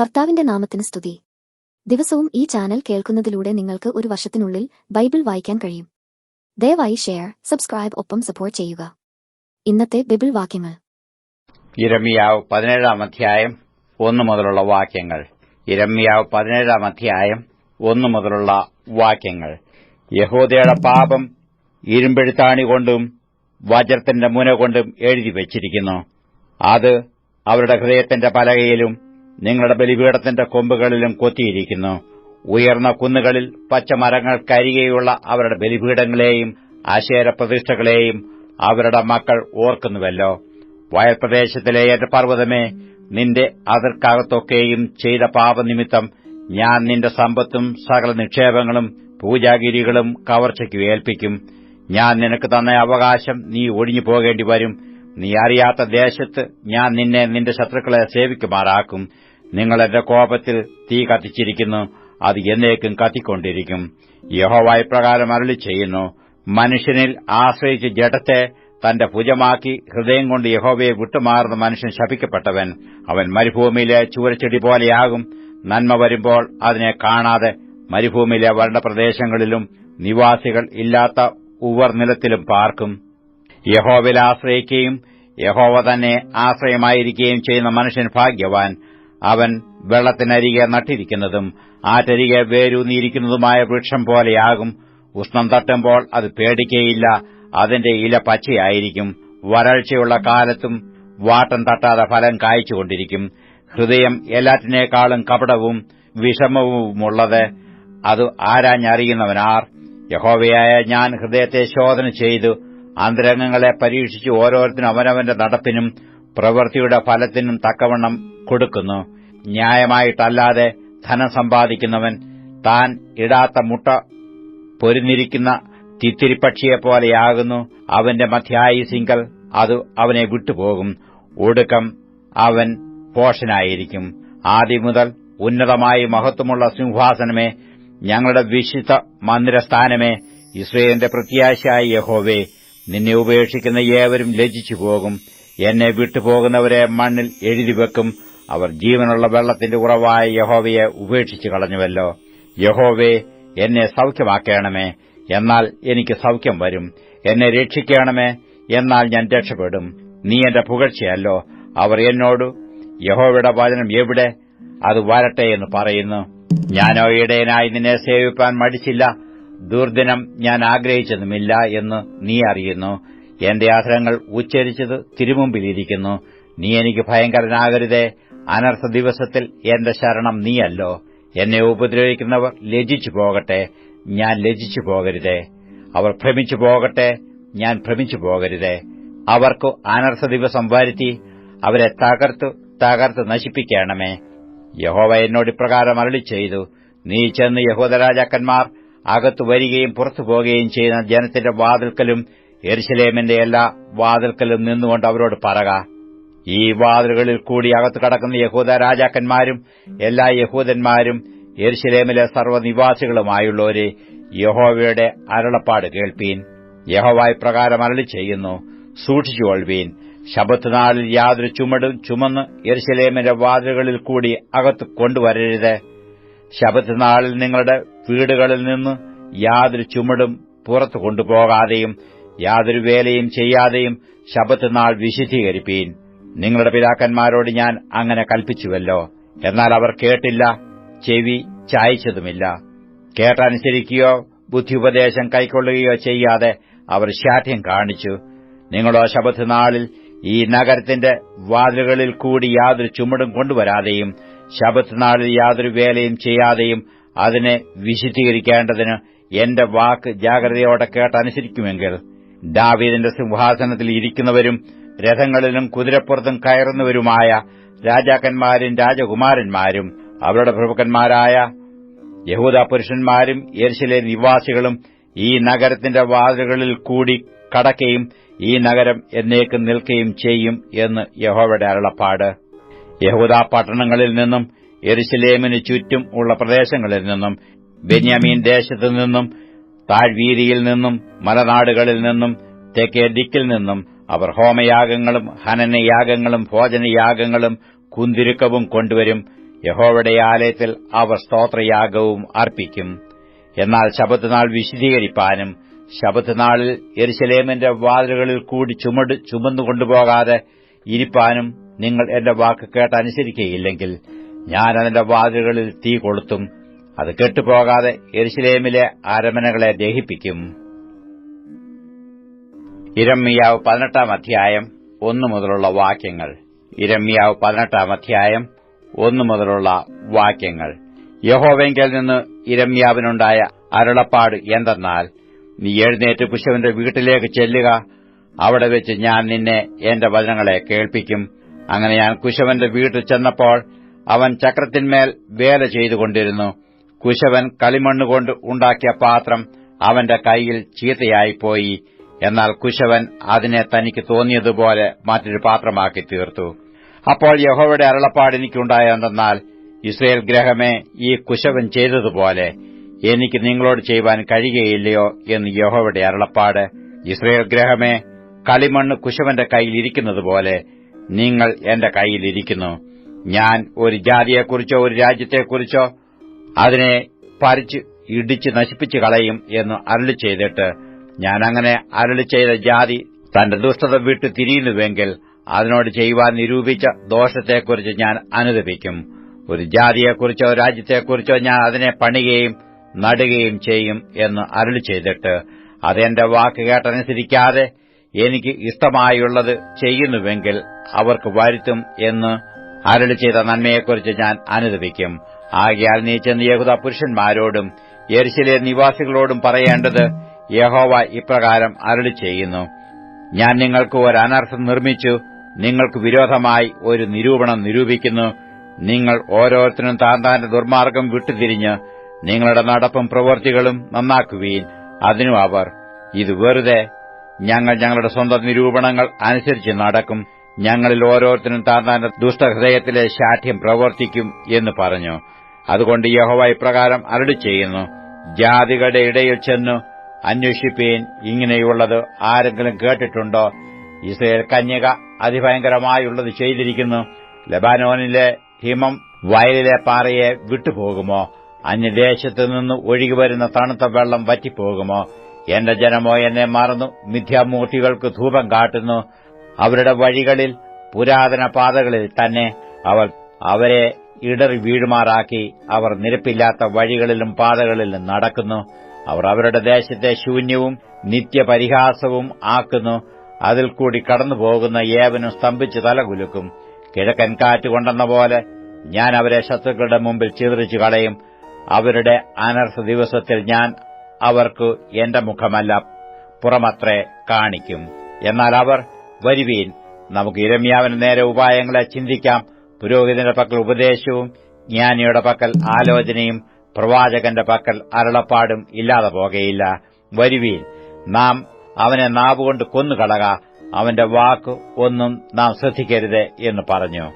കർത്താവിന്റെ നാമത്തിന് സ്തുതി. ദിവസവും ഈ ചാനൽ കേൾക്കുന്നതിലൂടെ നിങ്ങൾക്ക് ഒരു വർഷത്തിനുള്ളിൽ ബൈബിൾ വായിക്കാൻ കഴിയും. ദയവായി ഷെയർ സബ്സ്ക്രൈബ് ഒപ്പം സപ്പോർട്ട് ചെയ്യുക. ഇന്നത്തെ ബൈബിൾ വാക്യങ്ങൾ. ഇരമ്യാവ് പതിനേഴാം അധ്യായം ഒന്നു മുതലുള്ള വാക്യങ്ങൾ. ഇരമ്യാവ് പതിനേഴാം അധ്യായം ഒന്നു മുതലുള്ള വാക്യങ്ങൾ. യഹോദയുടെ പാപം ഇരുമ്പെഴുത്താണി കൊണ്ടും വജ്രത്തിന്റെ മുന കൊണ്ടും എഴുതി വച്ചിരിക്കുന്നു. അത് അവരുടെ ഹൃദയത്തിന്റെ പലകയിലും നിങ്ങളുടെ ബലിപീഠത്തിന്റെ കൊമ്പുകളിലും കൊത്തിയിരിക്കുന്നു. ഉയർന്ന കുന്നുകളിൽ പച്ചമരങ്ങൾ പച്ചമരങ്ങൾക്കരികെയുള്ള അവരുടെ ബലിപീഠങ്ങളെയും ആശേര പ്രതിഷ്ഠകളെയും അവരുടെ മക്കൾ ഓർക്കുന്നുവല്ലോ. വയൽപ്രദേശത്തിലെ എന്റെ പർവതമേ നിന്റെ അതിർക്കകത്തൊക്കെയും ചെയ്ത പാപനിമിത്തം ഞാൻ നിന്റെ സമ്പത്തും സകല നിക്ഷേപങ്ങളും പൂജാഗിരികളും കവർച്ചയ്ക്ക് ഏൽപ്പിക്കും. ഞാൻ നിനക്ക് തന്ന അവകാശം നീ ഒഴിഞ്ഞു പോകേണ്ടി വരും. നീ അറിയാത്ത ദേശത്ത് ഞാൻ നിന്നെ നിന്റെ ശത്രുക്കളെ സേവിക്കുമാറാക്കും. നിങ്ങൾ എന്റെ കോപത്തിൽ തീ കത്തിച്ചിരിക്കുന്നു അത് എന്നേക്കും കത്തിക്കൊണ്ടിരിക്കും. യഹോവായ പ്രകാരം അരളി ചെയ്യുന്നു മനുഷ്യനിൽ ആശ്രയിച്ച് ജഡത്തെ തന്റെ ഭുജമാക്കി ഹൃദയം കൊണ്ട് യഹോവയെ വിട്ടുമാറുന്ന മനുഷ്യൻ ശപിക്കപ്പെട്ടവൻ. അവൻ മരുഭൂമിയിലെ ചൂരച്ചെടി പോലെയാകും. നന്മ വരുമ്പോൾ അതിനെ കാണാതെ മരുഭൂമിയിലെ വരണ്ട പ്രദേശങ്ങളിലും നിവാസികൾ ഇല്ലാത്ത ഉവർ നിലത്തിലും പാർക്കും. യഹോവയിൽ ആശ്രയിക്കുകയും യഹോവ തന്നെ ആശ്രയമായിരിക്കുകയും ചെയ്യുന്ന മനുഷ്യൻ ഭാഗ്യവാൻ. അവൻ വെള്ളത്തിനരികെ നട്ടിരിക്കുന്നതും ആറ്റരികെ വേരൂന്നിയിരിക്കുന്നതുമായ വൃക്ഷം പോലെയാകും. ഉഷ്ണം തട്ടുമ്പോൾ അത് പേടിക്കയില്ല. അതിന്റെ ഇല പച്ചയായിരിക്കും. വരൾച്ചയുള്ള കാലത്തും വാട്ടം തട്ടാതെ ഫലം കായ്ച്ചുകൊണ്ടിരിക്കും. ഹൃദയം എല്ലാറ്റിനേക്കാളും കപടവും വിഷമവുമുള്ളത്. അത് ആരാഞ്ഞറിയുന്നവനാർ. യഹോവയായ ഞാൻ ഹൃദയത്തെ ശോധന ചെയ്തു. അന്തരംഗങ്ങളെ പരീക്ഷിച്ച് ഓരോരുത്തരും അവനവന്റെ നടപ്പിനും പ്രവൃത്തിയുടെ ഫലത്തിനും തക്കവണ്ണം കൊടുക്കുന്നു. ന്യായമായിട്ടല്ലാതെ ധനം സമ്പാദിക്കുന്നവൻ താൻ ഇടാത്ത മുട്ട പൊരുന്നിരിക്കുന്ന തിത്തിരിപ്പക്ഷിയെപ്പോലെയാകുന്നു. അവന്റെ മധ്യായുസിങ്കൽ അത് അവനെ വിട്ടുപോകും. ഒടുക്കം അവൻ പോഷനായിരിക്കും. ആദ്യം മുതൽ ഉന്നതമായി മഹത്വമുള്ള സിംഹാസനമേ ഞങ്ങളുടെ വിശുദ്ധ മന്ദിരസ്ഥാനമേ ഇസ്രയേലിന്റെ പ്രത്യാശയായ യഹോവേ നിന്നെ ഉപേക്ഷിക്കുന്ന ഏവരും ലജിച്ചു പോകും എന്നെ വിട്ടുപോകുന്നവരെ മണ്ണിൽ എഴുതിവെക്കും അവർ ജീവനുള്ള വെള്ളത്തിന്റെ ഉറവായ യഹോവയെ ഉപേക്ഷിച്ചു കളഞ്ഞുവല്ലോ. യഹോവേ എന്നെ സൌഖ്യമാക്കണമേ. എന്നാൽ എനിക്ക് സൌഖ്യം വരും. എന്നെ രക്ഷിക്കണമേ. എന്നാൽ ഞാൻ രക്ഷപ്പെടും. നീ എന്റെ പുകഴ്ചയല്ലോ. അവർ എന്നോട് യഹോവയുടെ വചനം എവിടെ? അത് വരട്ടെ എന്ന് പറയുന്നു. ഞാനോ ഇടയനായി നിന്നെ സേവിപ്പാൻ മടിച്ചില്ല. ദുർദിനം ഞാൻ ആഗ്രഹിച്ചതുമില്ല എന്ന് നീ അറിയുന്നു. എന്റെ ആഗ്രഹങ്ങൾ ഉച്ചരിച്ചത് തിരുമുമ്പിലിരിക്കുന്നു. നീ എനിക്ക് ഭയങ്കരനാകരുതേ. അനർത്ഥ ദിവസത്തിൽ എന്റെ ശരണം നീയല്ലോ. എന്നെ ഉപദ്രവിക്കുന്നവർ ലജിച്ചു പോകട്ടെ. ഞാൻ ലജിച്ചു പോകരുതേ. അവർ ഭ്രമിച്ചു പോകട്ടെ. ഞാൻ ഭ്രമിച്ചു പോകരുതേ. അവർക്ക് അനർത്ഥ ദിവസം വരുത്തി അവരെ തകർത്തു തകർത്ത് നശിപ്പിക്കണമേ. യഹോവ എന്നോട് ഇപ്രകാരം അരളി ചെയ്തു. നീ ചെന്ന് യഹോദരാജാക്കന്മാർ അകത്തു വരികയും പുറത്തു പോകുകയും ചെയ്യുന്ന ജനത്തിന്റെ വാതിൽക്കലും എരിശലേമിന്റെ എല്ലാ വാതിൽക്കലും നിന്നുകൊണ്ട് അവരോട് പറക. ഈ വാതിലുകളിൽ കൂടി അകത്ത് കടക്കുന്ന യഹൂദ രാജാക്കന്മാരും എല്ലാ യഹൂദന്മാരും എരിശലേമിലെ സർവനിവാസികളുമായുള്ളവരെ യഹോവയുടെ അരുളപ്പാട് കേൾപ്പീൻ. യഹോവായി പ്രകാരം അരളി ചെയ്യുന്നു. സൂക്ഷിച്ചുകൊള്ളുവീൻ ശബത്തുനാളിൽ യാതൊരു ചുമടും ചുമന്ന് എരിശലേമിന്റെ വാതിലുകളിൽ കൂടി അകത്ത് കൊണ്ടുവരരുത്. ശബത്തുനാളിൽ നിങ്ങളുടെ വീടുകളിൽ നിന്ന് യാതൊരു ചുമടും പുറത്തു കൊണ്ടുപോകാതെയും യാതൊരു വേലയും ചെയ്യാതെയും ശബത്തുനാൾ വിശുദ്ധീകരിപ്പീൻ. നിങ്ങളുടെ പിതാക്കന്മാരോട് ഞാൻ അങ്ങനെ കൽപ്പിച്ചുവല്ലോ. എന്നാൽ അവർ കേട്ടില്ല ചെവി ചായച്ചതുമില്ല. കേട്ടനുസരിക്കുകയോ ബുദ്ധിയുപദേശം കൈക്കൊള്ളുകയോ ചെയ്യാതെ അവർ ശാഠ്യം കാണിച്ചു. നിങ്ങളോ ശബത്തുനാളിൽ ഈ നഗരത്തിന്റെ വാതിലുകളിൽ കൂടി യാതൊരു ചുമടും കൊണ്ടുവരാതെയും ശബത്തുനാളിൽ യാതൊരു വേലയും ചെയ്യാതെയും അതിനെ വിശുദ്ധീകരിക്കേണ്ടതിന് എന്റെ വാക്ക് ജാഗ്രതയോടെ കേട്ടനുസരിക്കുമെങ്കിൽ ദാവീദിന്റെ സിംഹാസനത്തിൽ ഇരിക്കുന്നവരും രഥങ്ങളിലും കുതിരപ്പുറത്തും കയറുന്നവരുമായ രാജാക്കന്മാരും രാജകുമാരന്മാരും അവരുടെ പ്രഭുക്കന്മാരായ യഹൂദ പുരുഷന്മാരും യർശിലെ നിവാസികളും ഈ നഗരത്തിന്റെ വാതിലുകളിൽ കൂടി കടക്കുകയും ഈ നഗരം എന്നേക്കും നിൽക്കുകയും ചെയ്യും എന്ന് യഹോവയുടെ അരുളപ്പാട്. യഹൂദ പട്ടണങ്ങളിൽ നിന്നും എരുശലേമിന് ചുറ്റും ഉള്ള പ്രദേശങ്ങളിൽ നിന്നും ബെന്യാമീൻ ദേശത്തു നിന്നും താഴ്വീതിയിൽ നിന്നും മലനാടുകളിൽ നിന്നും തെക്കേ ദിക്കിൽ നിന്നും അവർ ഹോമയാഗങ്ങളും ഹനനയാഗങ്ങളും ഭോജനയാഗങ്ങളും കുന്തിരുക്കവും കൊണ്ടുവരും. യഹോവയുടെ ആലയത്തിൽ അവർ സ്തോത്രയാഗവും അർപ്പിക്കും. എന്നാൽ ശബത്തുനാൾ വിശദീകരിപ്പാനും ശബത്തുനാളിൽ എരുശലേമിന്റെ വാതിലുകളിൽ കൂടി ചുമട് ചുമന്നുകൊണ്ടുപോകാതെ ഇരിപ്പാനും നിങ്ങൾ എന്റെ വാക്ക് കേട്ടനുസരിക്കുകയില്ലെങ്കിൽ ഞാൻ അതിന്റെ വാതിലുകളിൽ തീ കൊളുത്തും. അത് കെട്ടുപോകാതെ എരുശലേമിലെ അരമനകളെ ദഹിപ്പിക്കും. ഇരമ്മിയാവ് പതിനെട്ടാം അധ്യായം ഒന്നു മുതലുള്ള വാക്യങ്ങൾ. ഇരമ്യാവ് പതിനെട്ടാം അധ്യായം ഒന്നു മുതലുള്ള വാക്യങ്ങൾ. യഹോവെങ്കിൽ നിന്ന് ഇരമ്യാവിനുണ്ടായ അരുളപ്പാട് എന്തെന്നാൽ നീ എഴുന്നേറ്റ് കുശവന്റെ വീട്ടിലേക്ക് ചെല്ലുക. അവിടെ വെച്ച് ഞാൻ നിന്നെ എന്റെ വചനങ്ങളെ കേൾപ്പിക്കും. അങ്ങനെ ഞാൻ കുശവന്റെ വീട്ടിൽ ചെന്നപ്പോൾ അവൻ ചക്രത്തിന്മേൽ വേല ചെയ്തുകൊണ്ടിരുന്നു. കുശവൻ കളിമണ്ണുകൊണ്ട് ഉണ്ടാക്കിയ പാത്രം അവന്റെ കൈയിൽ ചീത്തയായിപ്പോയി. എന്നാൽ കുശവൻ അതിനെ തനിക്ക് തോന്നിയതുപോലെ മറ്റൊരു പാത്രമാക്കി തീർത്തു. അപ്പോൾ യഹോവയുടെ അരുളപ്പാട് എനിക്കുണ്ടായെന്നാൽ ഇസ്രയേൽ ഗ്രഹമേ ഈ കുശവൻ ചെയ്തതുപോലെ എനിക്ക് നിങ്ങളോട് ചെയ്യുവാൻ കഴിയുകയില്ലയോ എന്ന് യഹോവയുടെ അരുളപ്പാട്. ഇസ്രയേൽ ഗ്രഹമേ കളിമണ്ണ് കുശവന്റെ കൈയിലിരിക്കുന്നതുപോലെ നിങ്ങൾ എന്റെ കൈയിലിരിക്കുന്നു ഞാൻ ഒരു ജാതിയെക്കുറിച്ചോ ഒരു രാജ്യത്തെക്കുറിച്ചോ അതിനെ പരിച്ച് ഇടിച്ച് നശിപ്പിച്ചു കളയും എന്ന് അരളി ചെയ്തിട്ട് ഞാൻ അങ്ങനെ അരുളി ചെയ്ത ജാതി തന്റെ ദുഷ്ടത വിട്ട് തിരിയുന്നുവെങ്കിൽ അതിനോട് ചെയ്യുവാൻ നിരൂപിച്ച ദോഷത്തെക്കുറിച്ച് ഞാൻ അനുദപിക്കും ഒരു ജാതിയെക്കുറിച്ചോ രാജ്യത്തെക്കുറിച്ചോ ഞാൻ അതിനെ പണിയുകയും നടുകയും ചെയ്യും എന്ന് അരുളി ചെയ്തിട്ട് അതെന്റെ വാക്ക് കേട്ടനുസരിക്കാതെ എനിക്ക് ഇഷ്ടമായുള്ളത് ചെയ്യുന്നുവെങ്കിൽ അവർക്ക് വരുത്തും എന്ന് അരുളി ചെയ്ത നന്മയെക്കുറിച്ച് ഞാൻ അനുദപിക്കും ആകയാൽ നീ ചെന്ന് യഹുദ പുരുഷന്മാരോടും എരിശിലെ നിവാസികളോടും പറയേണ്ടത് യഹോവ ഇപ്രകാരം അരളി ചെയ്യുന്നു. ഞാൻ നിങ്ങൾക്ക് ഒരു അനർത്ഥം നിർമ്മിച്ചു നിങ്ങൾക്ക് വിരോധമായി ഒരു നിരൂപണം നിരൂപിക്കുന്നു. നിങ്ങൾ ഓരോരുത്തരും താൻ താന്റെ ദുർമാർഗം വിട്ടുതിരിഞ്ഞ് നിങ്ങളുടെ നടപ്പും പ്രവൃത്തികളും നന്നാക്കുവീൻ. അതിനു അവർ ഇത് വെറുതെ ഞങ്ങൾ ഞങ്ങളുടെ സ്വന്തം നിരൂപണങ്ങൾ അനുസരിച്ച് നടക്കും. ഞങ്ങളിൽ ഓരോരുത്തരും താൻ ദുഷ്ടഹൃദയത്തിലെ ശാഠ്യം പ്രവർത്തിക്കും എന്ന് പറഞ്ഞു. അതുകൊണ്ട് യഹോവ ഇപ്രകാരം അരടി ചെയ്യുന്നു ജാതികളുടെ ഇടയിൽ ചെന്നു അന്വേഷിപ്പീൻ ഇങ്ങനെയുള്ളത് ആരെങ്കിലും കേട്ടിട്ടുണ്ടോ? ഇസ്രയേൽ കന്യക അതിഭയങ്കരമായുള്ളത് ചെയ്തിരിക്കുന്നു. ലബാനോനിലെ ഹിമം വയലിലെ പാറയെ വിട്ടുപോകുമോ? അന്യദേശത്തു നിന്ന് ഒഴുകിവരുന്ന തണുത്ത വെള്ളം വറ്റിപ്പോകുമോ? എന്റെ ജനമോ എന്നെ മറന്നു മിഥ്യാമൂർത്തികൾക്ക് ധൂപം കാട്ടുന്നു. അവരുടെ വഴികളിൽ പുരാതന പാതകളിൽ തന്നെ അവർ അവരെ ഇടറി വീഴുമാറാക്കി അവർ നിരപ്പില്ലാത്ത വഴികളിലും പാതകളിലും നടക്കുന്നു. അവർ അവരുടെ ദേശത്തെ ശൂന്യവും നിത്യപരിഹാസവും ആക്കുന്നു. അതിൽ കൂടി കടന്നുപോകുന്ന ഏവനും സ്തംഭിച്ച് തലകുലുക്കും. കിഴക്കൻ കാറ്റ് കൊണ്ടെന്ന പോലെ ഞാൻ അവരെ ശത്രുക്കളുടെ മുമ്പിൽ ചിതറിച്ചു കളയും. അവരുടെ അനർത്ഥ ദിവസത്തിൽ ഞാൻ അവർക്ക് എന്റെ മുഖമല്ല പുറമത്രേ കാണിക്കും. എന്നാൽ അവർ വരുവീൻ. നമുക്ക് ഇരമ്യാവിന് നേരെ ഉപായങ്ങളെ ചിന്തിക്കാം. പുരോഹിതന്റെ പക്കൽ ഉപദേശവും ജ്ഞാനിയുടെ പക്കൽ ആലോചനയും പ്രവാചകന്റെ പക്കൽ അരുളപ്പാടും ഇല്ലാതെ പോകയില്ല വരുവീൻ നാം അവനെ നാവുകൊണ്ട് കൊന്നുകളക അവന്റെ വാക്ക് ഒന്നും നാം ശ്രദ്ധിക്കരുത് എന്ന് പറഞ്ഞു.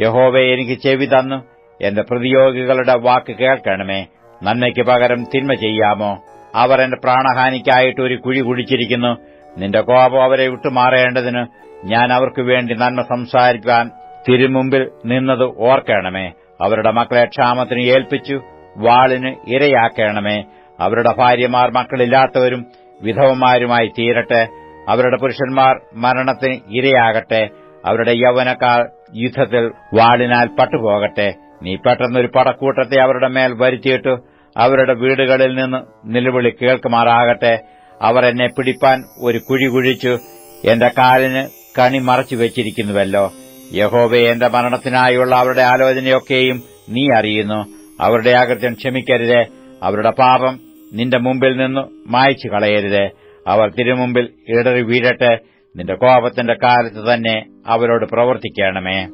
യഹോവെ എനിക്ക് ചെവി തന്നു എന്റെ പ്രതിയോഗികളുടെ വാക്ക് കേൾക്കണമേ. നന്മയ്ക്ക് പകരം തിന്മ ചെയ്യാമോ? അവർ എന്റെ പ്രാണഹാനിക്കായിട്ട് ഒരു കുഴി കുഴിച്ചിരിക്കുന്നു. നിന്റെ കോപം അവരെ വിട്ടുമാറേണ്ടതിന് ഞാൻ അവർക്ക് വേണ്ടി നന്മ സംസാരിക്കാൻ തിരുമുമ്പിൽ നിന്നത് ഓർക്കണമേ. അവരുടെ മക്കളെ ക്ഷാമത്തിന് ഏൽപ്പിച്ചു വാളിന് ഇരയാക്കണമേ. അവരുടെ ഭാര്യമാർ മക്കളില്ലാത്തവരും വിധവമാരുമായി തീരട്ടെ. അവരുടെ പുരുഷന്മാർ മരണത്തിന് ഇരയാകട്ടെ. അവരുടെ യൗവനക്കാർ യുദ്ധത്തിൽ വാളിനാൽ പട്ടുപോകട്ടെ. നീ പെട്ടെന്നൊരു പടക്കൂട്ടത്തെ അവരുടെ മേൽ വരുത്തിയിട്ടു അവരുടെ വീടുകളിൽ നിന്ന് നിലവിളി കേൾക്കുമാറാകട്ടെ. അവർ എന്നെ പിടിപ്പാൻ ഒരു കുഴി കുഴിച്ചു എന്റെ കാലിന് കണി മറച്ചു വെച്ചിരിക്കുന്നുവല്ലോ. യഹോവെ എന്റെ മരണത്തിനായുള്ള അവരുടെ ആലോചനയൊക്കെയും നീ അറിയുന്നു. അവരുടെ അകൃത്യം ക്ഷമിക്കരുത്. അവരുടെ പാപം നിന്റെ മുമ്പിൽ നിന്ന് മായ്ച്ചു കളയരുത്. അവർ തിരുമുമ്പിൽ ഇടറി വീഴട്ടെ. നിന്റെ കോപത്തിന്റെ കാലത്ത് തന്നെ അവരോട് പ്രവർത്തിക്കണമേ.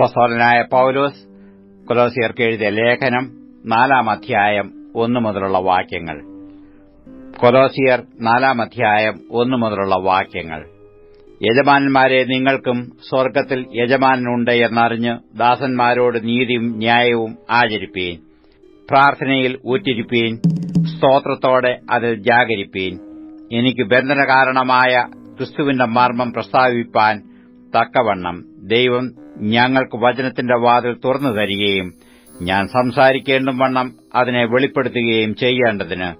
പസോലനായ പൌലോസ് കൊലോസിയർക്ക് എഴുതിയ ലേഖനം നാലാം അധ്യായം ഒന്നു മുതലുള്ള വാക്യങ്ങൾ. കൊലോസിയർ നാലാം അധ്യായം ഒന്നു മുതലുള്ള വാക്യങ്ങൾ. യജമാനന്മാരെ നിങ്ങൾക്കും സ്വർഗത്തിൽ യജമാനുണ്ട് എന്നറിഞ്ഞ് ദാസന്മാരോട് നീതിയും ന്യായവും ആചരിപ്പീൻ. പ്രാർത്ഥനയിൽ ഊറ്റിരിപ്പീൻ. സ്തോത്രത്തോടെ അതിൽ ജാഗരിപ്പീൻ. എനിക്ക് ബന്ധന കാരണമായ ക്രിസ്തുവിന്റെ മർമ്മം പ്രസ്താവിപ്പാൻ തക്കവണ്ണം ദൈവം ഞങ്ങൾക്ക് വചനത്തിന്റെ വാതിൽ തുറന്നു തരികയും ഞാൻ സംസാരിക്കേണ്ടും വണ്ണം അതിനെ വെളിപ്പെടുത്തുകയും ചെയ്യേണ്ടതിന്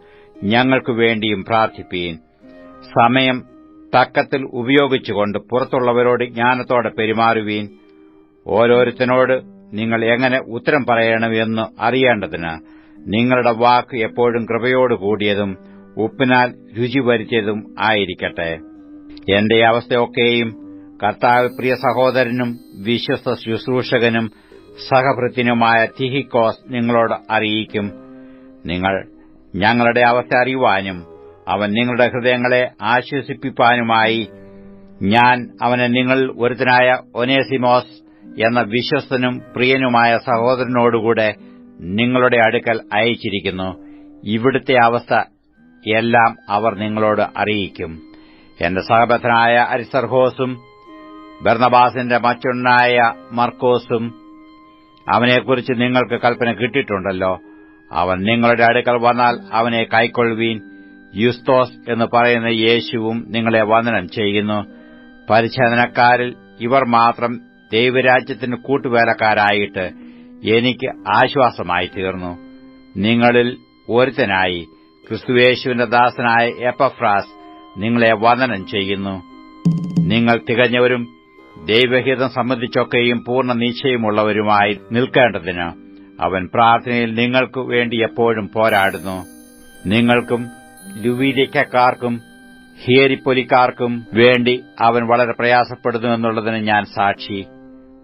ഞങ്ങൾക്കു വേണ്ടിയും പ്രാർത്ഥിപ്പീൻ. സമയം തക്കത്തിൽ ഉപയോഗിച്ചുകൊണ്ട് പുറത്തുള്ളവരോട് ജ്ഞാനത്തോടെ പെരുമാറുവീൻ ഓരോരുത്തനോട് നിങ്ങൾ എങ്ങനെ ഉത്തരം പറയണമെന്ന് അറിയേണ്ടതിന് നിങ്ങളുടെ വാക്ക് എപ്പോഴും കൃപയോട് കൂടിയതും ഉപ്പിനാൽ രുചി വരുത്തിയതും ആയിരിക്കട്ടെ. എന്റെ അവസ്ഥയൊക്കെയും കർത്താവ് പ്രിയ സഹോദരനും വിശ്വസ്ത ശുശ്രൂഷകനും സഹഭൃത്തിനുമായ തിഹിക്കോസ് നിങ്ങളോട് അറിയിക്കും. നിങ്ങൾ ഞങ്ങളുടെ അവസ്ഥ അറിയുവാനും അവൻ നിങ്ങളുടെ ഹൃദയങ്ങളെ ആശ്വസിപ്പിപ്പാനുമായി. ഞാൻ അവനെ നിങ്ങൾ ഒരുത്തനായ ഒനേസിമോസ് എന്ന വിശ്വസ്തനും പ്രിയനുമായ സഹോദരനോടുകൂടെ നിങ്ങളുടെ അടുക്കൽ അയച്ചിരിക്കുന്നു. ഇവിടുത്തെ അവസ്ഥ എല്ലാം അവർ നിങ്ങളോട് അറിയിക്കും. എന്റെ സഹബദ്ധനായ അരിസർഹോസും ബർണബാസിന്റെ മറ്റൊന്നായ മർക്കോസും അവനെക്കുറിച്ച് നിങ്ങൾക്ക് കൽപ്പന കിട്ടിയിട്ടുണ്ടല്ലോ. അവൻ നിങ്ങളുടെ അടുക്കൽ വന്നാൽ അവനെ കൈക്കൊള്ളുവീൻ. യുസ്തോസ് എന്ന് പറയുന്ന യേശുവും നിങ്ങളെ വന്ദനം ചെയ്യുന്നു. പരിച്ഛേദനക്കാരിൽ ഇവർ മാത്രം ദൈവരാജ്യത്തിന് കൂട്ടുവേലക്കാരായിട്ട് എനിക്ക് ആശ്വാസമായി തീർന്നു. നിങ്ങളിൽ ഒരുത്തനായി ക്രിസ്തുവേശുവിന്റെ ദാസനായ എപ്പഫ്രാസ് നിങ്ങളെ വന്ദനം ചെയ്യുന്നു. നിങ്ങൾ തികഞ്ഞവരും ദൈവഹിതം സംബന്ധിച്ചൊക്കെയും പൂർണ നിശ്ചയമുള്ളവരുമായി നിൽക്കേണ്ടതിന് അവൻ പ്രാർത്ഥനയിൽ നിങ്ങൾക്കു വേണ്ടി എപ്പോഴും പോരാടുന്നു. നിങ്ങൾക്കും ലുവീരിക്കക്കാർക്കും ഹിയരിപ്പൊലിക്കാർക്കും വേണ്ടി അവൻ വളരെ പ്രയാസപ്പെടുന്നു എന്നുള്ളതിന് ഞാൻ സാക്ഷി.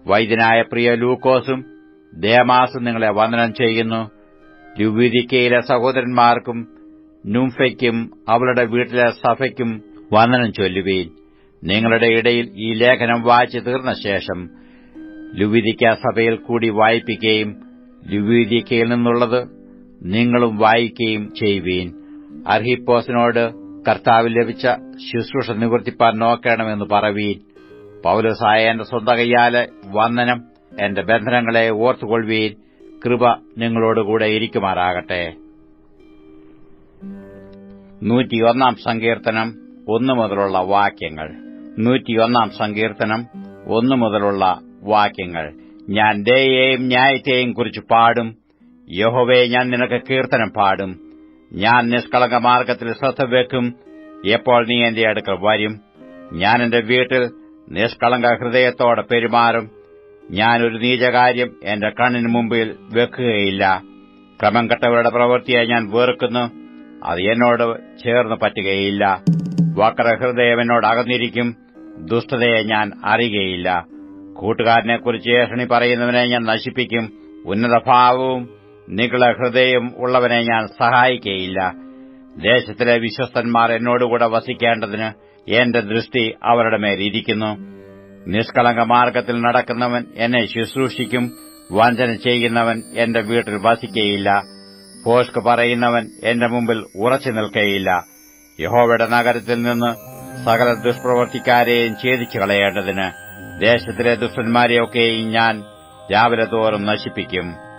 വൈദ്യനായ പ്രിയ ലൂക്കോസും ദേമാസും നിങ്ങളെ വന്ദനം ചെയ്യുന്നു. ലുവീരിക്കയിലെ സഹോദരന്മാർക്കും നുംഫയ്ക്കും അവളുടെ വീട്ടിലെ സഭയ്ക്കും വന്ദനം ചൊല്ലുവീൻ. നിങ്ങളുടെ ഇടയിൽ ഈ ലേഖനം വായിച്ചു തീർന്ന ശേഷം ലുവീരിക്ക സഭയിൽ കൂടി വായിപ്പിക്കുകയും ലുവീരിക്കയിൽ നിന്നുള്ളത് നിങ്ങളും വായിക്കുകയും ചെയ്യുവീൻ. അർഹിപ്പോസിനോട് കർത്താവിൽ ലഭിച്ച ശുശ്രൂഷ നിവർത്തിപ്പാൻ നോക്കണമെന്ന് പറവീൻ പൌലസായ എന്റെ സ്വന്തം കയ്യാലെ വന്ദനം എന്റെ ബന്ധനങ്ങളെ ഓർത്തുകൊള്ളുവീൻ. കൃപ നിങ്ങളോടുകൂടെ ഇരിക്കുമാറാകട്ടെ. നൂറ്റിയൊന്നാം സങ്കീർത്തനം ഒന്നു മുതലുള്ള വാക്യങ്ങൾ. നൂറ്റിയൊന്നാം സങ്കീർത്തനം ഒന്നു മുതലുള്ള വാക്യങ്ങൾ. ഞാൻ ദയെയും ന്യായത്തെയും കുറിച്ച് പാടും. യഹോവേ ഞാൻ നിനക്ക് കീർത്തനം പാടും. ഞാൻ നിഷ്കളങ്ക മാർഗത്തിൽ ശ്രദ്ധ വെക്കും. എപ്പോൾ നീ എന്റെ അടുക്കൽ വരും? ഞാൻ എന്റെ വീട്ടിൽ നിഷ്കളങ്ക ഹൃദയത്തോടെ പെരുമാറും. ഒരു നീചകാര്യം എന്റെ കണ്ണിന് മുമ്പിൽ വെക്കുകയില്ല. ക്രമം കെട്ടവരുടെ പ്രവൃത്തിയെ ഞാൻ വെറുക്കുന്നു. അത് എന്നോട് ചേർന്ന് പറ്റുകയില്ല. വക്ര ഹൃദയം എന്നോട് അകന്നിരിക്കും. ദുഷ്ടതയെ ഞാൻ അറിയുകയില്ല. കൂട്ടുകാരനെക്കുറിച്ച് ഏഷണി പറയുന്നവനെ ഞാൻ നശിപ്പിക്കും. ഉന്നതഭാവവും നികള ഹൃദയം ഉള്ളവനെ ഞാൻ സഹായിക്കയില്ല. ദേശത്തിലെ വിശ്വസ്തന്മാർ എന്നോടുകൂടെ വസിക്കേണ്ടതിന് എന്റെ ദൃഷ്ടി അവരുടെ മേൽ ഇരിക്കുന്നു നിഷ്കളങ്ക മാർഗത്തിൽ നടക്കുന്നവൻ എന്നെ ശുശ്രൂഷിക്കും വഞ്ചന ചെയ്യുന്നവൻ എന്റെ വീട്ടിൽ വസിക്കയില്ല. പോസ്ക് പറയുന്നവൻ എന്റെ മുമ്പിൽ ഉറച്ചു നിൽക്കയില്ല. യഹോവയുടെ നഗരത്തിൽ നിന്ന് സകല ദുഷ്പ്രവർത്തിക്കാരെയും ഛേദിച്ചു കളയേണ്ടതിന് ദേശത്തിലെ ദുഷ്ടന്മാരെയൊക്കെയും ഞാൻ രാവിലെ തോറും നശിപ്പിക്കും.